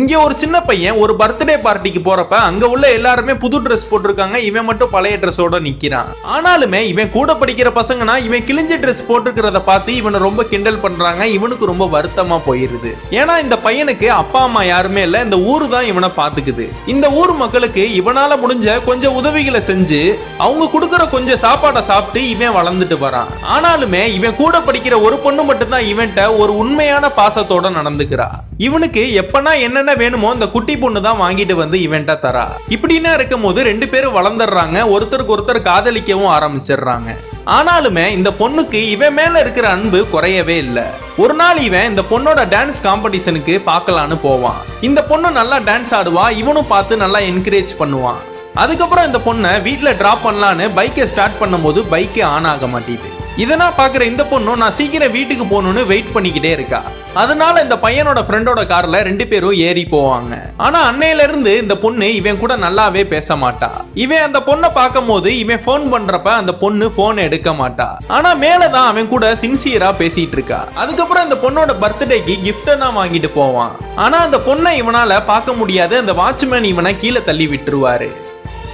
இங்கே ஒரு சின்ன பையன் ஒரு பர்த்டே பார்ட்டிக்கு போறப்ப அங்க உள்ள எல்லாருமே புது ட்ரெஸ் போட்டிருக்காங்க. இவன் மட்டும் பழைய ட்ரெஸ்ஸோட நிக்கிறான். ஆனாலுமே இவன் கூட படிக்கிற பசங்கன்னா இவன் கிழிஞ்ச ட்ரெஸ் போட்டிருக்கிறத பார்த்து இவனை ரொம்ப கிண்டல் பண்றாங்க. இவனுக்கு ரொம்ப வருத்தமா போயிருது. ஏன்னா இந்த பையனுக்கு அப்பா அம்மா யாருமே இல்ல. இந்த ஊரு தான் இவனை பாத்துக்குது இந்த ஊர் மக்களுக்கு இவனால முடிஞ்ச கொஞ்சம் உதவிகளை செஞ்சு அவங்க கொடுக்குற கொஞ்சம் சாப்பாடை சாப்பிட்டு இவன் வளர்ந்துட்டு வரான். ஆனாலுமே இவன் கூட படிக்கிற ஒரு பொண்ணு மட்டும்தான் இவன்ட்ட ஒரு உண்மையான பாசத்தோட நடந்துக்கிறா. இவனுக்கு எப்பனா என்னென்ன வேணுமோ அந்த குட்டி பொண்ணு தான் வாங்கிட்டு வந்து இவெண்ட்டா தரா. இப்படின்னா இருக்கும் போது ரெண்டு பேரும் வளர்ந்துடுறாங்க ஒருத்தருக்கு ஒருத்தர் காதலிக்கவும் ஆரம்பிச்சிடுறாங்க. ஆனாலுமே இந்த பொண்ணுக்கு இவன் மேல இருக்கிற அன்பு குறையவே இல்லை. ஒரு நாள் இவன் இந்த பொண்ணோட டான்ஸ் காம்படிஷனுக்கு பார்க்கலான்னு போவான். இந்த பொண்ணு நல்லா டான்ஸ் ஆடுவா இவனும் பார்த்து நல்லா என்கரேஜ் பண்ணுவான். அதுக்கப்புறம் இந்த பொண்ணை வீட்டில் டிராப் பண்ணலான்னு பைக்கை ஸ்டார்ட் பண்ணும்போது பைக்கே ஆன் ஆக மாட்டேது இதெல்லாம் பார்க்குற இந்த பொண்ணும் நான் சீக்கிரம் வீட்டுக்கு போகணும்னு வெயிட் பண்ணிக்கிட்டே இருக்கா. அதனால இந்த பையனோட ஃப்ரெண்டோட கார்ல ரெண்டு பேரும் ஏறி போவாங்க. ஆனா அன்னையில இருந்து இந்த பொண்ணு இவன் கூட நல்லாவே பேச மாட்டா. இவன் அந்த பொண்ணை பார்க்கும் போது இவன் ஃபோன் பண்றப்ப அந்த பொண்ணு போன் எடுக்க மாட்டா. ஆனா மேலதான் அவன் கூட சின்சியரா பேசிட்டு இருக்கா. அதுக்கப்புறம் அந்த பொண்ணோட பர்த்டேக்கு கிஃப்டெல்லாம் வாங்கிட்டு போவான். ஆனா அந்த பொண்ணை இவனால பார்க்க முடியாது. அந்த வாட்ச்மேன் இவனை கீழே தள்ளி விட்டுருவாரு.